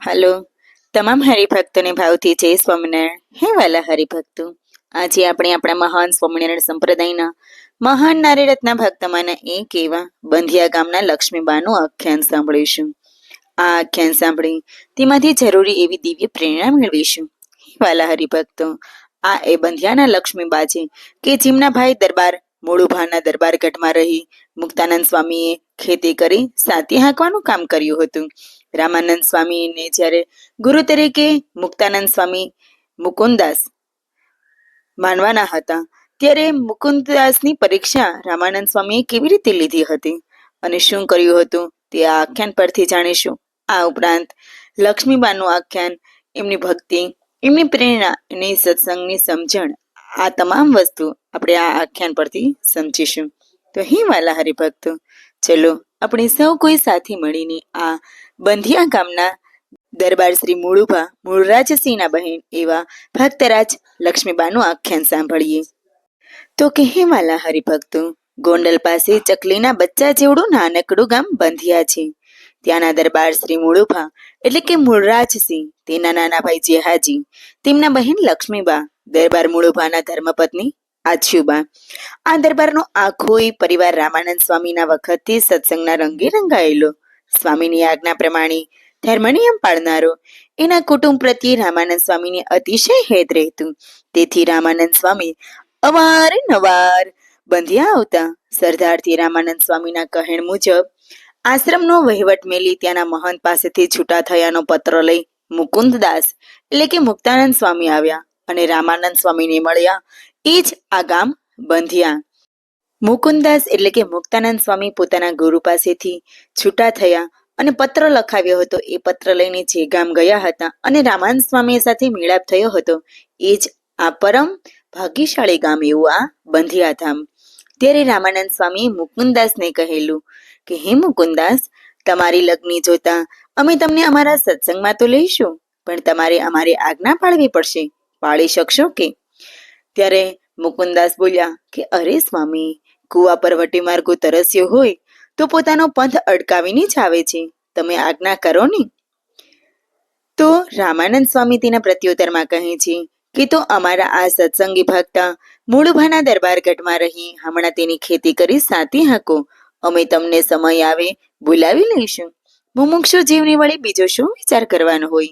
હાલો. તમામ હરિભક્તોને ભાવથી જય સ્વામિનારાયણ. હે વાલા હરિભક્તો, આજે આપણે આપણા મહાન સ્વામિનારાયણ સંપ્રદાયના મહાન નારીરત્ના ભક્તમાંના એક એવા બંધિયા ગામના લક્ષ્મીબાનું આખ્યાન સાંભળીશું. આ આખ્યાન સાંભળી તેમાંથી જરૂરી એવી દિવ્ય પ્રેરણા મેળવીશું. હે વાલા હરિભક્તો, આ એ બંધિયાના લક્ષ્મીબા છે કે જેમના ભાઈ દરબાર મૂળુભાના દરબાર ગઢમાં રહી મુક્તાનંદ સ્વામીએ ખેતી કરી સાતી હાંકવાનું કામ કર્યું હતું. રામાનંદ સ્વામીને જ્યારે ગુરુ તરીકે મુક્તાનંદ સ્વામી મુકુંદાસ માનવાના હતા, ત્યારે મુકુંદાસની પરીક્ષા રામાનંદ સ્વામીએ કેવી રીતે લીધી હતી અને શું કર્યું હતું તે આ આખ્યાન પરથી જાણીશું. આ ઉપરાંત લક્ષ્મીબાનું આખ્યાન, એમની ભક્તિ, એમની પ્રેરણા એની સત્સંગની સમજણ, આ તમામ વસ્તુ આપણે આ આખ્યાન પરથી સમજીશું. તો હે વાલા હરિભક્તો, ચલો આપણે સૌ કોઈ સાથે મળીને આ બંધિયા ગામના દરબાર શ્રી મૂળુભા મૂળરાજસિંહના બહેન એવા ભક્તરાજ લક્ષ્મીબાનું આખ્યાન સાંભળીએ. તો કહે વાલા હરિભક્તો, ગોંડલ પાસે ચકલીના બચ્ચા જેવડું નાનકડું ગામ બંધિયા છે. ત્યાંના દરબાર શ્રી મૂળુભા એટલે કે મૂળરાજસિંહ, તેના નાના ભાઈ જેહાજી, તેમના બહેન લક્ષ્મીબા, દરબાર મૂળુભાના ધર્મપત્ની આછુબા. આ દરબારનો આખોય પરિવાર રામાનંદ સ્વામીના વખતથી સત્સંગના રંગે રંગાયેલો. સ્વામીની આજ્ઞા પ્રમાણે ધર્મનિયમ પાળનારો એના કુટુંબ પ્રત્યે રામાનંદ સ્વામીને અતિશય હેત રહેતું. તેથી રામાનંદ સ્વામી અવારનવાર બંધ્યા આવતા. સરદારથી રામાનંદ સ્વામીના કહેણ મુજબ આશ્રમનો વહીવટ મેલી ત્યાંના મહંત પાસેથી છૂટા થયાનો પત્ર લઈ મુકુંદદાસ એટલે કે મુક્તાનંદ સ્વામી આવ્યા અને રામાનંદ સ્વામીને મળ્યા. એ જ આ ગામ બંધિયા. મુકુંદાસ એટલે કે મુક્તાનંદ સ્વામી પોતાના ગુરુ પાસેથી છૂટા થયા અને પત્ર લખાવ્યો હતો. એ પત્ર લઈને જે ગામ ગયા હતા અને રામાનંદ સ્વામી સાથે મેળાપ થયો હતો. એ જ આ પરમ ભાગ્યશાળી ગામ એવું આ બંધિયાધામ. ત્યારે રામાનંદ સ્વામીએ મુકુંદાસને કહેલું કે, હે મુકુંદાસ, તમારી લગ્ની જોતા અમે તમને અમારા સત્સંગમાં તો લઈશું, પણ તમારે અમારી આજ્ઞા પાળવી પડશે. પાળી શકશો કે? ત્યારે મુકુંદાસ બોલ્યા કે, અરે સ્વામી કુવા પર વટી માર્ગો તરસ્યો હોય, તો પોતાનો પંથ અડકાવીને જ આવે છે. તમે આજ્ઞા કરો ને? તો રામાનંદ સ્વામી તેના પ્રત્યુત્તરમાં કહે છે કે, તો અમારા આ સત્સંગી ભક્તા મૂળભાના દરબાર ગઢમાં રહી, હમણાં તેની ખેતી કરી સાતી હાકો. અમે તમને સમય આવે, બોલાવી લઈશું. મુમુક્ષુ જીવની વળી બીજો શું વિચાર કરવાનો હોય?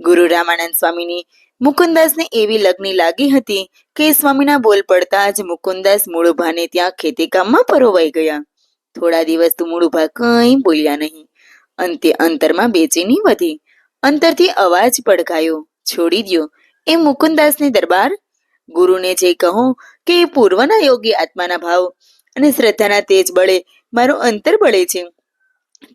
ગુરુ રામાનંદ સ્વામીની મુકુંદાસને એવી લગ્ની લાગી હતી કે સ્વામીના બોલ પડતા જ મુકુંદાસ મૂળુભાને ત્યાં ખેતી પરોવાઈ ગયા. થોડા દિવસ તો મૂળુભા કંઈ બોલ્યા નહીં. અંતે અંતરમાં બેચેની વધી. અંતરથી અવાજ પડઘાયો. છોડી દ્યો. એ મુકુંદાસની દરબાર. ગુરુને જે કહો કે એ પૂર્વના યોગી આત્માના ભાવ અને શ્રદ્ધાના તેજ બળે મારું અંતર બળે છે.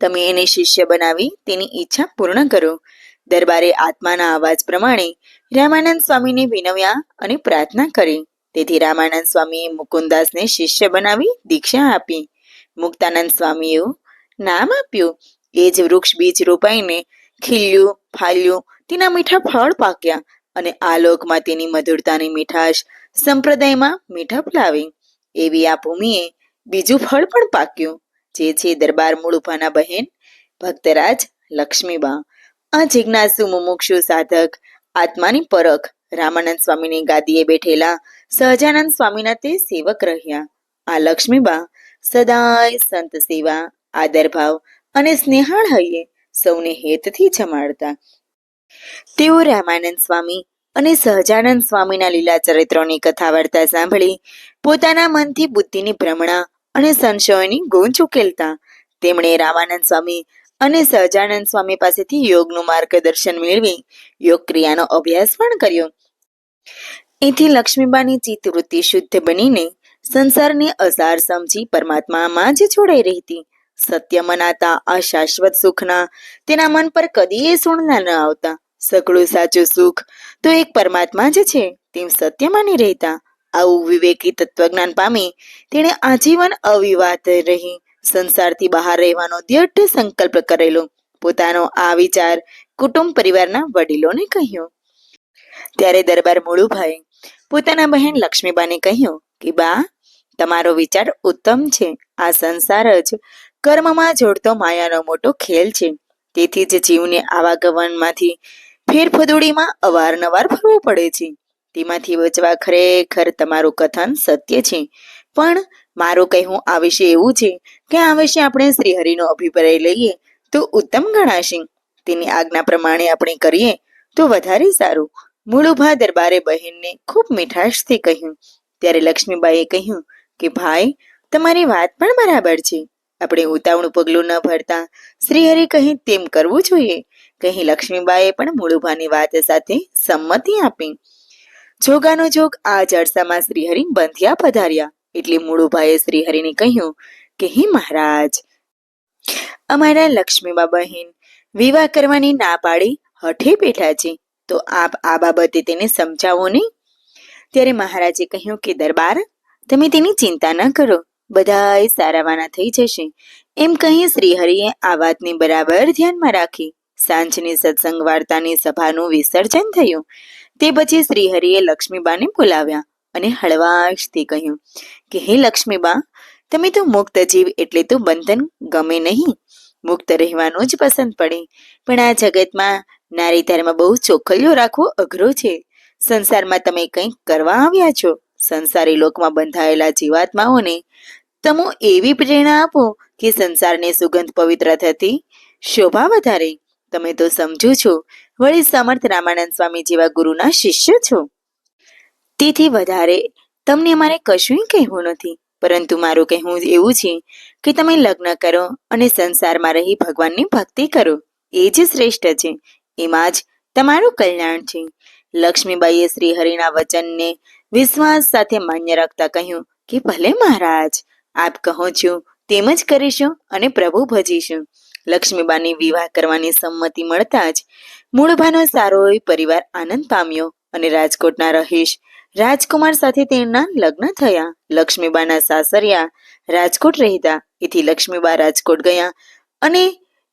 તમે એને શિષ્ય બનાવી તેની ઈચ્છા પૂર્ણ કરો. દરબારે આત્માના અવાજ પ્રમાણે રામાનંદ સ્વામીને વિનવ્યા અને પ્રાર્થના કરી. તેથી રામાનંદ સ્વામીએ મુકુંદાસને શિષ્ય બનાવી દીક્ષા આપી. મુક્તાનંદ સ્વામીએ નામ આપ્યું. એ જ વૃક્ષ બીજ રોપાઈને ખીલ્યું, ફાલ્યું, તેના મીઠા ફળ પાક્યા અને આ લોકમાં તેની મધુરતાની મીઠાશ સંપ્રદાયમાં મીઠા લાવી એવી આ ભૂમિએ બીજું ફળ પણ પાક્યું, જે છે દરબાર મૂળ ઉભાના બહેન ભક્તરાજ લક્ષ્મીબા. આ જિજ્ઞાસુ મુમુક્ષુ સાધક આત્માની પરખ. રામાનંદ સ્વામીની ગાદીએ બેઠેલા સહજાનંદ સ્વામીના તે સેવક રહ્યા. આ લક્ષ્મીબા સદાય સંત સેવા આદરભાવ અને સ્નેહાળ હૈયે સૌને હેતથી જમાડતા. તેઓ રામાનંદ સ્વામી અને સહજાનંદ સ્વામીના લીલા ચરિત્રોની કથા વાર્તા સાંભળી પોતાના મનથી બુદ્ધિની ભ્રમણા અને સંશયોની ગૂંચ ઉકેલતા. તેમણે રામાનંદ સ્વામી અને સહજાનંદ સ્વામી પાસેથી યોગનું માર્ગદર્શન મેળવી યોગ ક્રિયાનો અભ્યાસ પણ કર્યો. એથી લક્ષ્મીબાની ચિત્ત વૃત્તિ શુદ્ધ બનીને સંસારની અસાર સમજી પરમાત્મામાં જ જોડાઈ હતી સત્ય મનાતા આ શાશ્વત સુખના તેના મન પર કદી સુણના ન આવતા. સઘળું સાચું સુખ તો એક પરમાત્મા જ છે, તેમ સત્ય માની રહેતા. આવું વિવેકી તત્વજ્ઞાન પામી તેણે આજીવન અવિવાદ રહી. સંસારથી બહાર રહેવાનો દ્રઢ સંકલ્પ કરેલો. પોતાનો આ વિચાર કુટુંબ પરિવારના વડીલોને કહ્યો. ત્યારે દરબાર મૂળુભાઈ પોતાના બહેન લક્ષ્મીબાને કહ્યું કે, બા, તમારો વિચાર ઉત્તમ છે. આ સંસાર જ કર્મમાં જોડતો માયાનો મોટો ખેલ છે. તેથી જ જીવને આવાગમનમાંથી ફેરફદુડીમાં અવારનવાર ફરવું પડે છે. તેમાંથી બચવા ખરેખર તમારું કથન સત્ય છે. પણ મારું કહેવું આ વિશે એવું છે કે આ વિશે આપણે શ્રીહરિનો અભિપ્રાય લઈએ તો ઉત્તમ ગણાશે. તેની આજ્ઞા પ્રમાણે આપણે કરીએ તો વધારે સારું. મૂળુભા દરબારે બહેનને ખૂબ મીઠાશથી કહ્યું. ત્યારે લક્ષ્મીબાઈએ કહ્યું કે, ભાઈ, તમારી વાત પણ બરાબર છે. આપણે ઉતાવળું પગલું ન ભરતા. શ્રીહરિ કહી, તેમ કરવું જોઈએ. કહી લક્ષ્મીબાઈએ પણ મૂળુભાની વાત સાથે સંમતિ આપી. જોગાનો જોગ આ જળસામાં શ્રીહરિ બંધિયા પધાર્યા. એટલે મૂળુભાઈએ શ્રીહરિને કહ્યું કે, હે મહારાજ, અમારા લક્ષ્મીબા બહેન વિવાહ કરવાની ના પાડી, હઠે બેઠા છે. તો આપ આ બાબતે તેને સમજાવો ને ત્યારે મહારાજે કહ્યું કે, દરબાર, તમે તેની ચિંતા ન કરો. બધાય સારાવાના થઈ જશે. એમ કહી શ્રીહરિએ આ વાતને બરાબર ધ્યાનમાં રાખી. સાંજની સત્સંગ વાર્તાની સભાનું વિસર્જન થયું. તે પછી શ્રીહરિએ લક્ષ્મીબાને બોલાવ્યા. અને હળવાશથી કહ્યું, કે હે લક્ષ્મીબા, તમે તો મુક્ત જીવ એટલે તો બંધન ગમે નહીં. મુક્ત રહેવાનું જ પસંદ પડે. પણ આ જગતમાં નારી ધર્મ બહુ ચોખલ્યો રાખવો અઘરો છે. સંસારમાં તમે કંઈક કરવા આવ્યા છો. સંસારી લોકમાં બંધાયેલા જીવાત્માઓને તમો એવી પ્રેરણા આપો કે સંસારને સુગંધ પવિત્ર થતી શોભા વધારે. તમે તો સમજો છો, વળી સમર્થ રામાનંદ સ્વામી જેવા ગુરુના શિષ્ય છો. તેથી વધારે. તમને મારે કશું કહેવું નથી, પરંતુ મારું કહેવું એવું છે કે તમે લગ્ન કરો અને સંસારમાં રહી ભગવાનની ભક્તિ કરો. એ જ શ્રેષ્ઠ છે. એમાં જ તમારું કલ્યાણ છે. લક્ષ્મીબાઈએ શ્રી હરિના વચનને વિશ્વાસ સાથે માન્ય રાખતા કહ્યું કે ભલે મહારાજ, આપ કહો છો તેમ જ કરીશું અને પ્રભુ ભજીશું. લક્ષ્મીબાની વિવાહ કરવાની સંમતિ મળતા જ મૂળભાનો સારો પરિવાર આનંદ પામ્યો અને રાજકોટના રહીશ રાજકુમાર સાથે તેમના લગ્ન થયા. લક્ષ્મીબાના સાસરિયા રાજકોટ રહેતા. એથી લક્ષ્મીબા રાજકોટ ગયા અને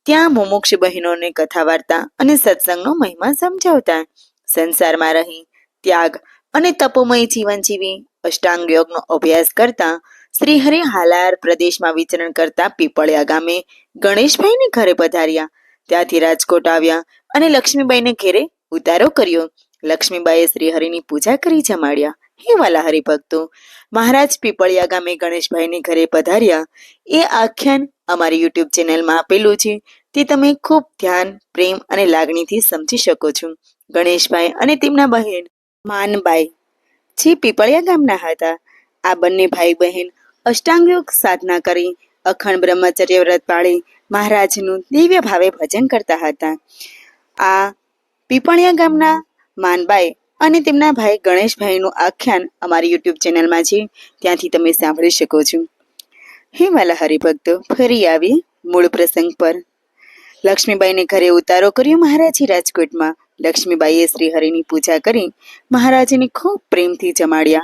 ત્યાં મુમુક્ષ બહેનોને કથા વાર્તા અને સત્સંગનો મહિમા સમજાવતા. સંસારમાં રહી, ત્યાગ અને તપોમય જીવન જીવી, અષ્ટાંગ યોગનો અભ્યાસ કરતા, શ્રીહરિ હાલાર પ્રદેશમાં વિચરણ કરતા પીપળિયા ગામે ગણેશભાઈને ઘરે પધાર્યા. ત્યાંથી રાજકોટ આવ્યા અને લક્ષ્મીબાઈને ઘેરે ઉતારો કર્યો. લક્ષ્મીબાઈએ શ્રીહરિની પૂજા કરી જમાડ્યા. હે વાલા હરિભક્તો મહારાજ પીપળિયા ગામે ગણેશભાઈને ઘરે પધાર્યા. એ આખ્યાન અમારી યુટ્યુબ ચેનલમાં આપેલું છે. તે તમે ખૂબ ધ્યાન, પ્રેમ અને લાગણીથી સમજી શકો છો. ગણેશભાઈ અને તેમના બહેન માનબાઈ, જે પીપળિયા ગામના હતા, આ બંને ભાઈ બહેન અષ્ટાંગયોગ સાધના કરી, અખંડ બ્રહ્મચર્ય વ્રત પાળી, મહારાજનું દિવ્ય ભાવે ભજન કરતા હતા. આ પીપળિયા ગામના માનબાઈ અને તેમના ભાઈ ગણેશભાઈનું આખ્યાન અમારી યુટ્યુબ ચેનલમાં છે. ત્યાંથી તમે સાંભળી શકો છો. હે વાલા ફરી આવી મૂળ પ્રસંગ પર. લક્ષ્મીબાઈને ઘરે ઉતારો કર્યો મહારાજી રાજકોટમાં. લક્ષ્મીબાઈએ શ્રીહરિની પૂજા કરી મહારાજને ખૂબ પ્રેમથી જમાડ્યા.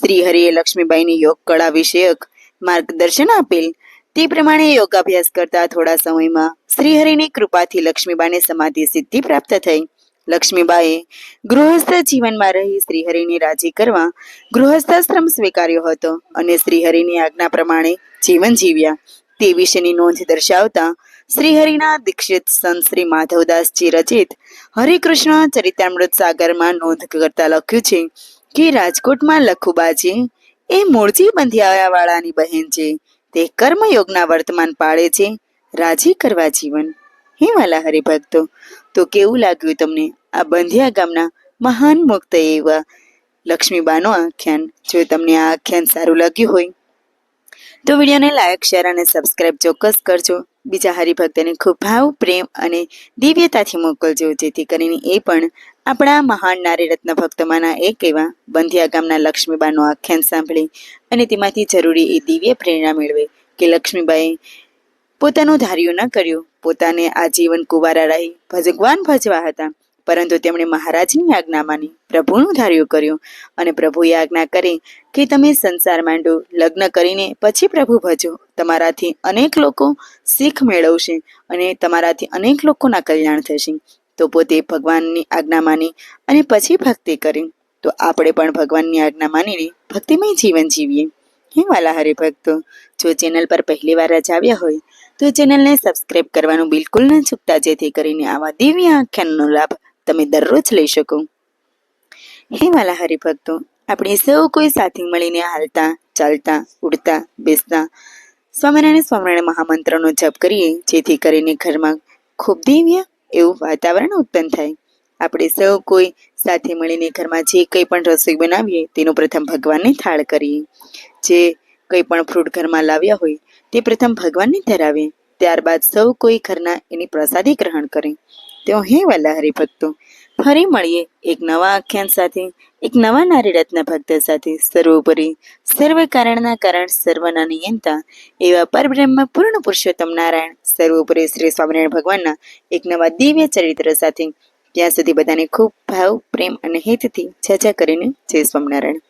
શ્રીહરિએ લક્ષ્મીબાઈને યોગ કળા વિષયક માર્ગદર્શન આપેલ તે પ્રમાણે યોગાભ્યાસ કરતા થોડા સમયમાં શ્રીહરિની કૃપાથી લક્ષ્મીબાને સમાધિ સિદ્ધિ પ્રાપ્ત થઈ. લક્ષ્મીબાએ ગૃહસ્થ જીવનમાં રહી શ્રીહરિને રાજી કરવા ગૃહસ્થાશ્રમ સ્વીકાર્યો હતો અને શ્રીહરિની આજ્ઞા પ્રમાણે જીવન જીવ્યા. તે વિશેની નોંધ દર્શાવતા શ્રીહરિના દીક્ષિત સંત શ્રી માધવદાસજી રચિત હરિકૃષ્ણ ચરિતામૃત સાગરમાં નોંધ કરતા લખ્યું છે કે રાજકોટમાં લખુબાજી એ મૂળજી બંધિયાવાળાની બહેન છે. તે કર્મયોગના વર્તમાન પાળે છે. રાજી કરવા જીવન. હે હરિભક્તો તો કેવું લાગ્યું તમને? આ બંધિયા ગામના મહાન મુક્ત એવા લક્ષ્મીબાનો આખ્યાન? જો તમને આ આખ્યાન સારું લાગ્યું હોય, તો વિડીયોને લાયક શેર અને સબસ્ક્રાઇબ ચોક્કસ કરજો. બીજા હરિભક્તને ખૂબ ભાવ, પ્રેમ અને દિવ્યતાથી મોકલજો, જેથી કરીને એ પણ આપણા મહાન નારી રત્ન ભક્તમાંના એક એવા બંધિયા ગામના લક્ષ્મીબાનું આખ્યાન સાંભળે અને તેમાંથી જરૂરી એ દિવ્ય પ્રેરણા મેળવે કે લક્ષ્મીબાએ પોતાનું ધાર્યું ન કર્યું. પોતાને આ જીવન કુવારા રહી ભગવાન ભજવા હતા. પરંતુ તેમણે મહારાજની આજ્ઞા માની. પ્રભુનું ધાર્યું કર્યું અને પ્રભુએ આજ્ઞા કરી કે તમે સંસાર માંડો, લગ્ન કરીને પછી પ્રભુ ભજો. તમારાથી અનેક લોકો શીખ મેળવશે અને તમારાથી અનેક લોકોના કલ્યાણ થશે. તો પોતે ભગવાનની આજ્ઞા માની અને પછી ભક્તિ કરી. તો આપણે પણ ભગવાનની આજ્ઞા માનીને ભક્તિમય જીવન જીવીએ. હે વાલા હરિભક્તો, જો ચેનલ પર પહેલી વાર જ આવ્યા હોય તો ચેનલને સબસ્ક્રાઇબ કરવાનું બિલકુલ ન ચૂકતા, જેથી કરીને આવા દિવ્ય આખ્યાનનો લાભ તમે દરરોજ લઈ શકો. હે વાલા હરિભક્તો, આપણે સૌ કોઈ સાથે મળીને હાલતા, ચાલતા, ઉડતા, બેસતા, સ્વામિનારાયણ સ્વામિનારાયણ મહામંત્રનો જપ કરીએ, જેથી કરીને ઘરમાં ખૂબ દિવ્ય એવું વાતાવરણ ઉત્પન્ન થાય. આપણે સૌ કોઈ સાથે મળીને ઘરમાં જે કંઈ પણ રસોઈ બનાવીએ, તેનું પ્રથમ ભગવાનને થાળ કરીએ. જે કંઈ પણ ફ્રૂટ ઘરમાં લાવ્યા હોય તે પ્રથમ ભગવાનને ધરાવે. ત્યારબાદ સૌ કોઈ ઘરના એની પ્રસાદી ગ્રહણ કરે. તેઓ હે વાલા હરિભક્તો ફરી મળીએ એક નવા આખ્યાન સાથે, એક નવા નારી રત્ન ભક્ત સાથે. સર્વોપરી સર્વ કારણના કારણ સર્વના નિયંતા એવા પરબ્રહ્મ પૂર્ણ પુરુષોત્તમ નારાયણ, સર્વોપરી શ્રી સ્વામિનારાયણ ભગવાનના એક નવા દિવ્ય ચરિત્ર સાથે. ત્યાં સુધી બધાને ખૂબ ભાવ, પ્રેમ અને હિતથી છાછા કરીને જય સ્વામિનારાયણ.